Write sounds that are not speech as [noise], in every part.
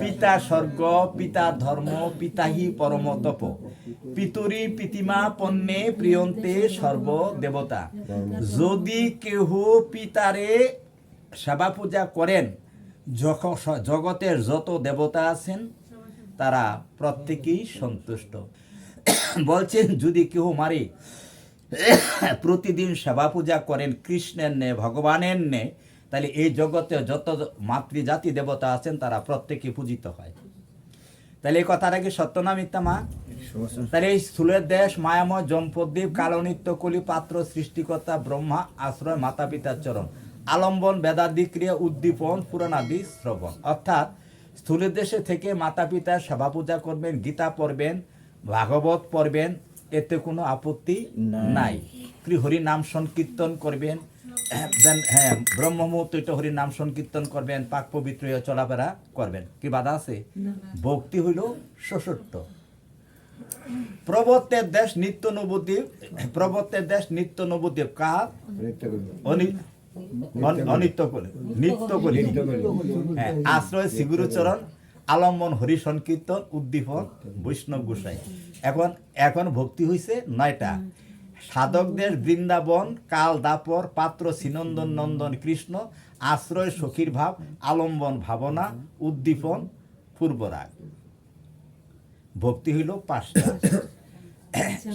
পিতা স্বর্গ, পিতা ধর্ম পিতাহি পরম তপ পিতরি পিতিমা, পণ্যে প্রিয়ন্তে সর্ব দেবতা। যদি কেহ পিতারে সেবা পূজা করেন জগতের যত দেবতা আছেন, তারা প্রত্যেকেই সন্তুষ্ট। বলছেন, যদি কেউ মারে, প্রতিদিন সেবা পূজা করেন, কৃষ্ণের নে ভগবানের নে তাহলে এই জগতে যত মাতৃজাতি দেবতা আছেন তারা প্রত্যেকে পূজিত হয়। তাহলে এই কথাটা কি সত্য না মিথ্যা মা? তাহলে এই স্থূলের দেশ মায়াময় জম্পদ্বীপ কালনিত্য কলি পাত্র সৃষ্টিকর্তা ব্রহ্মা আশ্রয় মাতা পিতার চরণ। আলম্বন বেদাদি ক্রিয়া উদ্দীপন পুরাণাদি শ্রবণ। অর্থাৎ স্থূলের দেশে থেকে মাতা পিতার সেবা পূজা করবেন গীতা পড়বেন ভাগবত পড়বেন এতে কোনো আপত্তি নাই। হরি নাম সংকীর্তন করবেন দেন হ্যাঁ ব্রহ্ম ব্রহ্মমূর্ত হরি নাম সংকীর্তন করবেন পাক পবিত্র চলাফেরা করবেন। কি বাধা আছে? ভক্তি হইল ষষ্ঠ প্রবর্তের দেশ নিত্য নবদ্বীপ প্রবর্তের দেশ নিত্য নবদ্বীপ কার? অনিত্য করে নিত্য করে হ্যাঁ আশ্রয় শিগুরুচরণ আলম্বন হরি সংকীর্তন উদ্দীপন বৈষ্ণব গোসাই। এখন এখন ভক্তি হইছে নয়টা। সাধকদের বৃন্দাবন, কাল দাপর, পাত্র সিনন্দন, নন্দন, কৃষ্ণ, আশ্রয়, সখীর ভাব, আলম্বন, ভাবনা, উদ্দীপন, পূর্বরাগ। ভক্তি হইল পাঁচটা।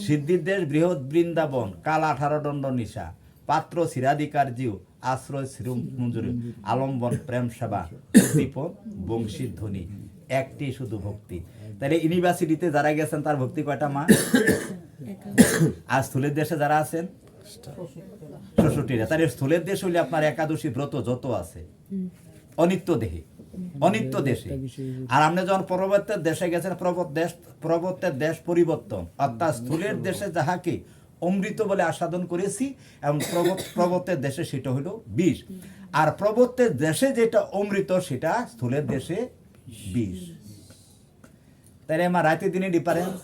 সিদ্ধির বৃহৎ বৃন্দাবন, কাল আঠারো দণ্ড নিশা, পাত্র শিরাধিকার জিউ, আশ্রয় শ্রী মঞ্জুরি, আলম্বন, প্রেম সেবা, উদ্দীপন, বংশীর ধ্বনি। একটি শুধু ভক্তি। তাহলে ইউনিভার্সিটিতে যারা গেছেন, তার ভক্তি কয়টা মা? আর স্থূলের দেশে যারা আছেন? ষষ্ঠীরা। তাহলে স্থূলের দেশ হইলে আপনার একাদশী ব্রত যত আছে, অনিত্য দেহে, অনিত্য দেশে। আর আপনি যখন পরবর্তের দেশে গেছেন, পর্বত দেশ, পরবর্তের দেশ পরিবর্তন। অর্থাৎ স্থূলের দেশে যাহাকে অমৃত বলে আস্বাদন করেছি, এবং প্রবত- প্রবর্তের দেশে সেটা হলো বিষ। আর প্রবর্তের দেশে যেটা অমৃত, সেটা স্থূলের দেশে বিষ। তাহলে আমার রাতে দিনে ডিফারেন্স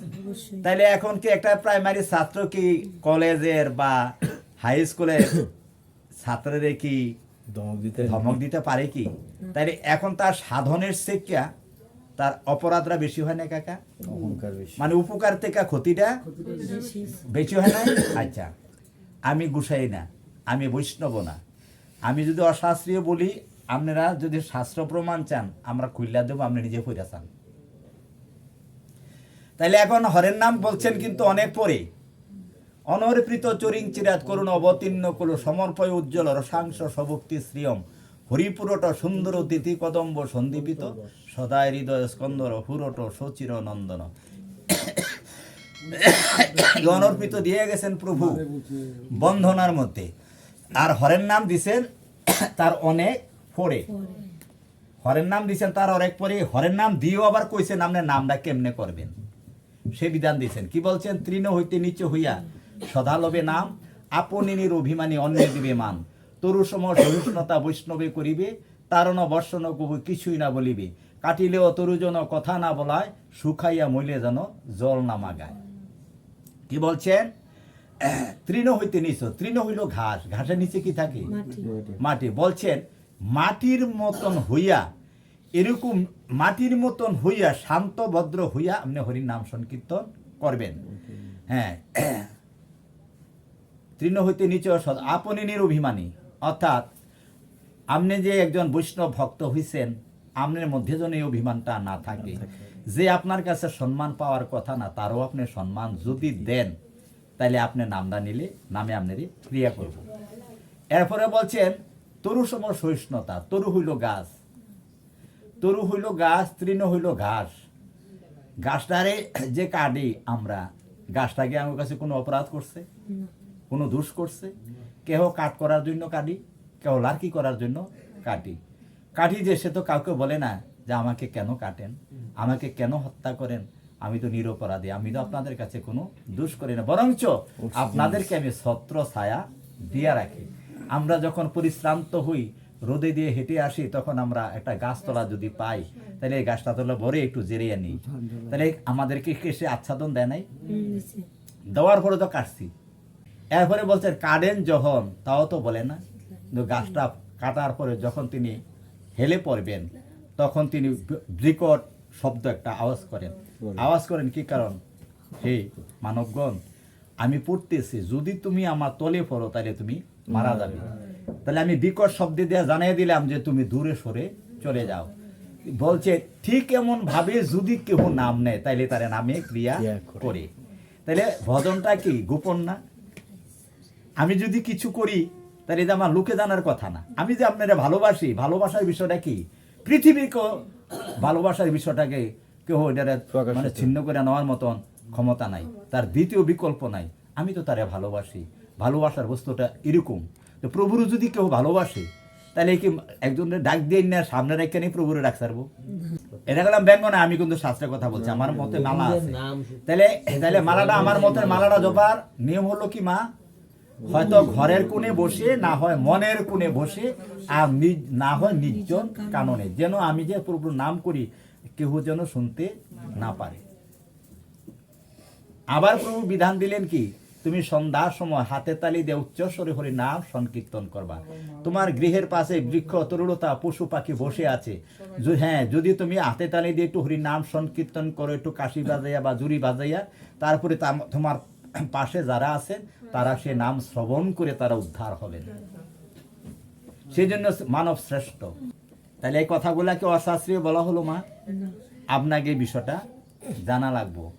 তাহলে এখন কি একটা প্রাইমারি ছাত্র কি কলেজের বা হাই স্কুলের ছাত্রদের কি ধমক দিতে পারে কি? তাইলে এখন তার সাধনের শিক্ষা তার অপরাধরা বেশি হয় না কাকা? মানে উপকার থেকে ক্ষতিটা বেশি হয় না? আচ্ছা আমি গুসাই না আমি বৈষ্ণব না। আমি যদি অশাস্ত্রীয় বলি আপনারা যদি শাস্ত্র প্রমাণ চান আমরা খুললা দেবো আপনি নিজে পড়ে চান। তাইলে এখন হরের নাম বলছেন কিন্তু অনেক পরে। অনর্পিত চরিং চিরাত করুণ অবতীর্ণ কুল সমর্পয় উজ্জ্বল রসাংশ সভক্তি শ্রিয়ম। হরিপুরট সুন্দর তিথি কদম্ব সন্দীপিত। সদায় হৃদয় স্কন্দর হুরট সচির নন্দন। অনর্পিত দিয়ে গেছেন প্রভু বন্ধনার মধ্যে। আর হরের নাম দিছেন তার অনেক পরে। হরের নাম দিছেন তার অনেক পরে। হরের নাম দিয়েও আবার কইছেন আপনার নামটা কেমনে করবেন? সে বিধান দিয়েছেন। কি বলছেন? তৃণ হইতে নিচে হইয়া সদা লবে নাম আপনির অভিমানী অন্যের দিবে মান। তরু সম সহিষ্ণুতা বৈষ্ণবে করিবে তারণ বর্ষণ কবু কিছুই না বলিবে। কাটিলেও তরুজন কথা না বলায় শুকাইয়া মইলে যেন জল না মাগায়। কি বলছেন? তৃণ হইতে নিচ তৃণ হইল ঘাস। ঘাসের নিচে কি থাকে? মাটি। বলছেন মাটির মতন হইয়া এরকম মাটির মতন হইয়া শান্ত ভদ্র হইয়া আপনি হরির নাম সংকীর্তন করবেন। হ্যাঁ। তৃণ হইতে নিচে সদ- আপনি নিরভিমানী। অর্থাৎ আপনি যে একজন বৈষ্ণব ভক্ত হইছেন আপনার মধ্যে যেন এই অভিমানটা না থাকে। যে আপনার কাছে সম্মান পাওয়ার কথা না তারও আপনি সম্মান যদি দেন তাহলে আপনি নামটা নিলে নামে আপনার ক্রিয়া করব। এরপরে বলছেন তরু সম সহিষ্ণুতা তরু হইল গাছ। তরু হইল গাছ তৃণ হইল ঘাস। গাছটারে যে কাটি আমরা গাছটাকে আমার কাছে কোনো অপরাধ করছে? কোনো দোষ করছে? কেহ কাট করার জন্য কাটি? কেহ লার্কি করার জন্য কাটি? কাটি যে সে তো কাউকে বলে না যে আমাকে কেন কাটেন? আমাকে কেন হত্যা করেন? আমি তো নিরপরাধী আমি তো আপনাদের কাছে কোনো দোষ করি না। বরঞ্চ আপনাদেরকে আমি ছত্র ছায়া দিয়া রাখি। আমরা যখন পরিশ্রান্ত হই রোদে দিয়ে হেঁটে আসি তখন আমরা একটা গাছতলা যদি পাই তাহলে এই গাছটা তোলা ভরে একটু জেরিয়ে নিই। তাহলে আমাদেরকে কে সে আচ্ছাদন দেয় নাই? দেওয়ার পরে তো কাটছি। এরপরে বলছেন কাটেন যখন তাও তো বলে না। কিন্তু গাছটা কাটার পরে যখন তিনি হেলে পড়বেন তখন তিনি বিকট শব্দ একটা আওয়াজ করেন। আওয়াজ করেন কি কারণ? হে মানবগণ আমি পড়তেছি যদি তুমি আমার তলে পড়ো তাহলে তুমি মারা যাবে। তাহলে আমি বিকট শব্দ দিয়ে জানিয়ে দিলাম যে তুমি দূরে সরে চলে যাও। বলছে ঠিক এমন ভাবে যদি কেউ নাম নেয় তাইলে তার নামে ক্রিয়া করে। করে। তাহলে ভজনটা কি গোপন না? আমি যদি কিছু করি তাহলে এটা আমার লোকে জানার কথা না। আমি যে আপনারা ভালোবাসি ভালোবাসার বিষয়টা কি? পৃথিবীকে ভালোবাসার বিষয়টাকে কেউ এটা মানে ছিন্ন করে নেওয়ার মতন ক্ষমতা নাই। তার দ্বিতীয় বিকল্প নাই। আমি তো তারে ভালোবাসি। ভালোবাসার বস্তুটা এরকম। তো প্রভুর যদি কেউ ভালোবাসে তাহলে কি একজনের ডাক দিয়ে না সামনে রেখে নিয়ে প্রভুরে ডাক সারবো এটা গেলাম ব্যঙ্গ না আমি কিন্তু শাস্ত্রের কথা বলছি আমার মতে মালা আছে। তাহলে তাহলে মালাটা আমার মতে মালাটা জপার নিয়ম হলো কি মা? হয়তো ঘরের কোণে বসে না হয় মনের কোণে বসে আর না হয় নির্জন কাননে। যেন আমি যে প্রভুর নাম করি কেউ যেন শুনতে না পারে। আবার প্রভু বিধান দিলেন কি? তুমি সন্ধ্যার সময় হাতে তালি দিয়ে উচ্চস্বরে হরি নাম সংকীর্তন করবা। তোমার গৃহের পাশে বৃক্ষ তরুলতা পশু পাখি বসে আছে। হ্যাঁ যদি তুমি হাতে তালি দিয়ে একটু হরি নাম সংকীর্তন করো একটু কাশি বাজাইয়া বা জুরি বাজাইয়া তারপরে তাম- তোমার [clears throat] পাশে যারা আছে তারা সে নাম শ্রবণ করে তারা উদ্ধার হবেন। সেই জন্য মানব শ্রেষ্ঠ। তাহলে এই কথাগুলা কি অশাস্ত্রীয় বলা হলো মা? আপনাকে এই বিষয়টা জানা লাগবো।